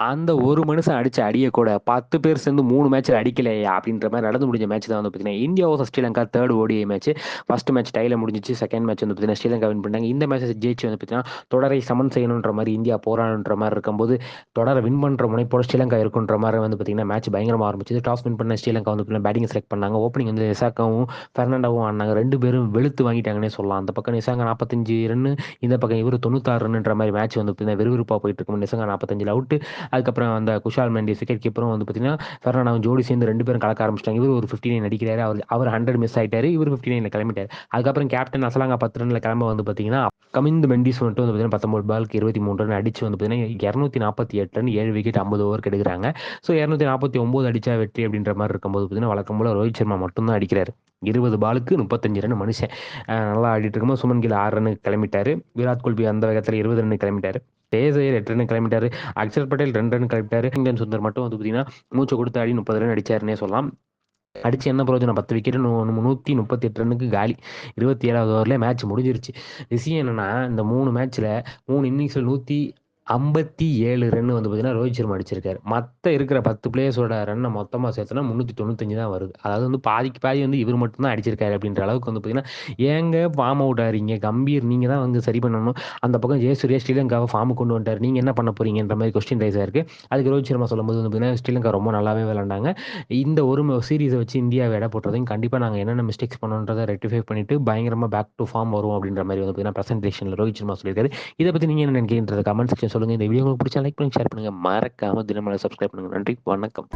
அந்த ஒரு மனுஷன் அடிச்ச அடிய கூட 10 பேர் சேர்ந்து மூணு மேட்ச்சில் அடிக்கலையா அப்படின்ற மாதிரி நடந்து முடிஞ்ச மேட்ச் தான் வந்து பார்த்தீங்கன்னா India versus Sri Lanka third ODI match first match டைல முடிஞ்சிச்சு. செகண்ட் மேட்ச் வந்து பார்த்தீங்கன்னா ஸ்ரீலங்கா வின் பண்ணாங்க இந்த மேட்ச் ஜெயிச்சு வந்து பார்த்தீங்கன்னா தொடரை சமன் செய்யணுன்ற மாதிரி இந்தியா போராடுன்ற மாதிரி இருக்கும்போது தொடரை வின் பண்ணுற முனைப்போட ஸ்ரீலங்கா இருக்குன்ற மாதிரி வந்து பார்த்தீங்கன்னா மேட்ச் பயங்கரமாக ஆரம்பிச்சது. டாஸ் வின் பண்ண ஸ்ரீலங்கா வந்து பேட்டிங் செலக்ட் பண்ணாங்க. ஓப்பனிங் வந்து நிசாக்காவும் ஃபெர்னாண்டாவும் ஆடினாங்க. ரெண்டு பேரும் வெளுத்து வாங்கிட்டாங்கன்னே சொல்லலாம். அந்த பக்கம் நிசாங்கா நாற்பத்தஞ்சு ரன்னு இந்த பக்கம் இவர் தொண்ணூத்தாறு ரன்னுன்ற மாதிரி மேட்ச் வந்து பார்த்தீங்கன்னா விறுவிறுப்பாக போயிட்டு இருக்கும் நிசாங்கா நாற்பத்தஞ்சில் அவுட்டு அதுக்கப்புறம் அந்த குஷால் மண்டி விக்கெட் கீப்பரும் வந்து பார்த்தீங்கன்னா ஃபெர்னாண்டாவும் ஜோடி சேர்ந்து ரெண்டு பேரும் கலக்க ஆரம்பிச்சிட்டாங்க. இவர் ஒரு ஃபிஃப்டி நைன் அடிக்கிறாரு. அவர் அவர் ஹண்ட்ரட் மிஸ் ஆயிட்டாரு. இவர் ஃபிஃப்டி நைனில் கிளம்பிட்டார். அதுக்கப்புறம் கேப்டன் அசலாங்கா பத்து ரன்ல கிளம்ப வந்து பார்த்தீங்கன்னா கமிந்து மெண்டிஸ் மட்டும் வந்து பார்த்தீங்கன்னா பத்தொம்பது பாலுக்கு இருபத்தி மூணு ரன் அடிச்சு வந்து பார்த்தீங்கன்னா இரநூத்தி நாற்பத்தி எட்டு ரன் ஏழு விக்கெட் ஐம்பது ஓவருக்கு எடுக்கிறாங்க. ஸோ இரநூத்தி நாற்பத்தி ஒம்பது அடிச்சா வெற்றி அப்படின்ற மாதிரி இருக்கும்போது பார்த்தீங்கன்னா வழக்கம் போல் ரோஹித் சர்மா மட்டும்தான் அடிக்கிறாரு. இருபது பாலுக்கு முப்பத்தஞ்சு ரன் மனுஷன். நல்லா ஆடிட்டு இருக்கும்போது சுமன் கில் ஆறு ரன்னு கிளம்பிட்டாரு. விராட் கோலி அந்த வேகத்தில் இருபது ரன்னு கிளம்பிட்டாரு. டேசையர் எட்டு ரன் கிளம்பிட்டாரு. அக்ஷர் பட்டேல் ரெண்டு ரன் கிளம்பிட்டாரு. இந்தியன் சுந்தர் மட்டும் வந்து பார்த்தீங்கன்னா மூச்சு கொடுத்து ஆடி முப்பது ரன் அடிச்சாருன்னே சொல்லலாம். அடிச்சு என்ன பிரயோஜனம்? பத்து விக்கெட் நூற்றி முப்பத்தி எட்டு ரன்னுக்கு காலி. இருபத்தி ஏழாவது ஓவரில் மேட்ச் முடிஞ்சிருச்சு. விஷயம் என்னன்னா இந்த மூணு மேட்ச்சில் மூணு இன்னிங்ஸில் நூற்றி ஐம்பத்தி ஏழு ரன் வந்து பார்த்தீங்கன்னா ரோஹித் சர்மா அடிச்சிருக்காரு. மற்ற இருக்கிற பத்து பிளேயர்ஸோட ரன்னை மொத்தமாக சேர்த்தனா முந்நூற்றி தொண்ணூத்தஞ்சு தான் வருது. அதாவது வந்து பாதிக்கு பாதி வந்து இவர் மட்டும்தான் அடிச்சிருக்காரு அப்படின்ற அளவுக்கு வந்து பார்த்தீங்கன்னா ஏங்க ஃபார்ம் அவுட் ஆறீங்க கம்பீர் நீங்கள் தான் வந்து சரி பண்ணணும். அந்த பக்கம் ஜெயசூர்யா ஸ்ரீலங்காவை ஃபார்ம் கொண்டு வந்துட்டார். நீங்கள் என்ன பண்ண போறீங்கன்ற மாதிரி கொஸ்டின் ரைஸாக இருக்குது அதுக்கு ரோஹித் சர்மா சொல்லும்போது வந்து பார்த்தீங்கன்னா ஸ்ரீலங்கா ரொம்ப நல்லாவே விளாண்டாங்க இந்த ஒரு சீரீஸை வச்சு இந்தியாவை இட போட்டுறதையும் கண்டிப்பாக நாங்கள் என்னென்ன மிஸ்டேக்ஸ் பண்ணோன்றதை ரெக்டிஃபை பண்ணிட்டு பயங்கரமாக பேக் டு ஃபார்ம் வரும் அப்படின்ற மாதிரி வந்து பார்த்தீங்கன்னா ப்ரெசன்டேஷனில் ரோஹித் சர்மா சொல்லியிருக்காரு. இதை பற்றி நீங்கள் என்ன நினைக்கிறீங்க கமெண்ட் செக்ஷன் சொல்லுங்கள் இந்த வீடியோ உங்களுக்கு பிடிச்சா லைக் பண்ணுங்க ஷேர் பண்ணுங்கள் மறக்காம தினமலை சப்ஸ்கிரைப் பண்ணுங்கள் நன்றி வணக்கம்.